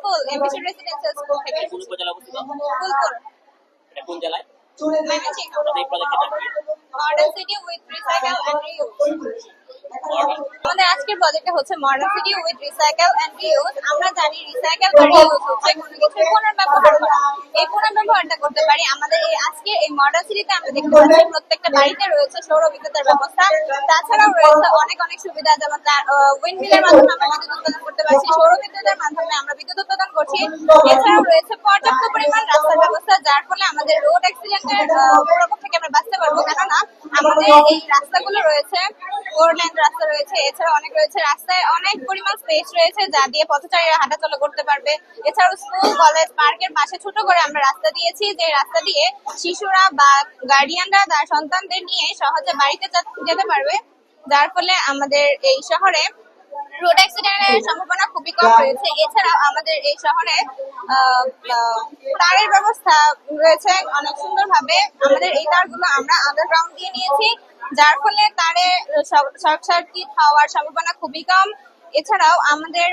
School MBC residential school থেকে কোন উপজেলা অবস্থিত? ফুলপুর এটা কোন জেলায়? ময়মনসিংহ আপনাদের এই প্রজেক্টের নাম কি? Modern city with recycle and reuse আমাদের আজকের প্রজেক্টে হচ্ছে modern city with recycle and reuse আমরা জানি রিসাইকেল বা রিউজ হচ্ছে কোনো কিছু পুনর্ব্যবহার করা। এই পুনর্ব্যবহারটা করতে পারি। আমাদের এই আজকে এই মডার্ন সিটিতে আমরা দেখতে পাচ্ছি প্রত্যেকটা বাড়িতে রয়েছে সৌর বিদ্যুতের ব্যবস্থা। তাছাড়াও রয়েছে অনেক অনেক সুবিধা যেমন উইন্ডমিলের মাধ্যমে আমরা বিদ্যুৎ উৎপাদন ব্যবস্থা যার ফলে আমাদের রোড অ্যাক্সিডেন্টের প্রকোপ থেকে আমরা বাঁচতে পারব। কেননা আমাদের এই রাস্তাগুলো রয়েছে ফোর লেন রাস্তা রয়েছে এছাড়া অনেক রয়েছে রাস্তায় অনেক পরিমাণ স্পেস রয়েছে যা দিয়ে পথচারীরা হাঁটাচলা করতে পারবে। এছাড়াও স্কুল কলেজ পার্কের পাশে ছোট করে আমরা রাস্তা দিয়েছি, যে রাস্তা দিয়ে শিশুরা বা গার্ডিয়ানরা তার সন্তানদের নিয়ে সহজে বাড়িতে যেতে পারবে। যার ফলে আমাদের এই শহরে রোড অ্যাক্সিডেন্টের সম্ভাবনা খুবই কম রয়েছে। এছাড়াও আমাদের এই শহরে তারের ব্যবস্থা রয়েছে অনেক সুন্দরভাবে। আমাদের এই তারগুলো আমরা আন্ডারগ্রাউন্ড দিয়ে নিয়েছি, যার ফলে তারে শর্ট সার্কিট হওয়ার সম্ভাবনা খুবই কম। এছাড়াও আমাদের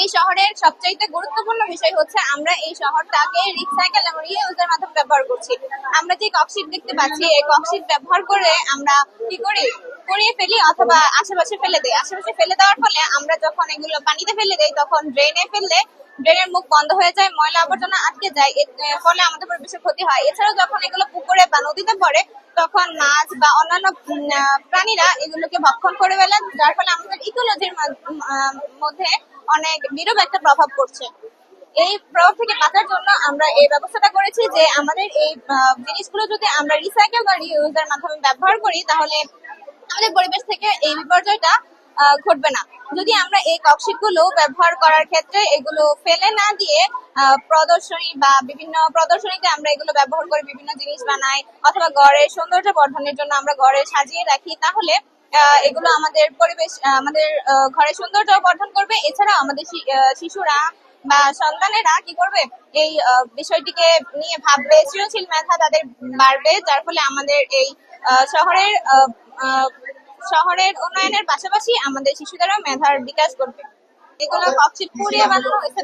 এই শহরের সবচাইতে গুরুত্বপূর্ণ বিষয় হচ্ছে আমরা এই শহরটাকে রিসাইকেল এবং রিইউজের মাধ্যমে ব্যবহার করছি। আমরা যে ককশিট দেখতে পাচ্ছি, এই ককশিট ব্যবহার করে আমরা কি করি? করিয়ে ফেলি অথবা আশেপাশে ফেলে দেই। আশেপাশে ফেলে দেওয়ার ফলে আমরা যখন এগুলো পানিতে ফেলে দেই, তখন ড্রেনে ফেললে ড্রেনের মুখ বন্ধ হয়ে যায়, ময়লা আবর্জনা আটকে যায় ফলে আমাদের পরিবেশের ক্ষতি হয়। এছাড়াও যখন এগুলো পুকুরে বা নদীতে পড়ে, তখন মাছ বা অন্যান্য প্রাণীরা এগুলোকে ভক্ষণ করে ফেলে, যার ফলে আমাদের ইকোলজির মধ্যে অনেক বিরূপ একটা প্রভাব পড়ছে। এই প্রভাব থেকে বাঁচার জন্য আমরা এই ব্যবস্থাটা করেছি যে আমাদের এই জিনিসগুলো যদি আমরা রিসাইকেল বা রিউজের মাধ্যমে ব্যবহার করি, তাহলে আমাদের পরিবেশ থেকে এই বিপর্যয়টা ঘটবে না। যদি আমরা এই ককশিটগুলো ব্যবহার করার ক্ষেত্রে এগুলো ফেলে না দিয়ে প্রদর্শনী বা বিভিন্ন প্রদর্শনীতে আমরা এগুলো ব্যবহার করে বিভিন্ন জিনিস বানাই, অথবা ঘরের সৌন্দর্য বর্ধনের জন্য আমরা ঘরে সাজিয়ে রাখি, তাহলে এগুলো আমাদের পরিবেশ আমাদের ঘরের সৌন্দর্য বর্ধন করবে। এছাড়াও আমাদের শিশুরা বা সন্তানেরা কি করবে? এই বিষয়টিকে নিয়ে ভাববে, সৃজনশীল মেধা তাদের বাড়বে, যার ফলে আমাদের এই শহরের শহরের উন্নয়নের পাশাপাশি আমাদের শিশুদেরও মেধার বিকাশ ঘটবে। এগুলো ককশিট পুড়িয়ে বানানো হয়েছে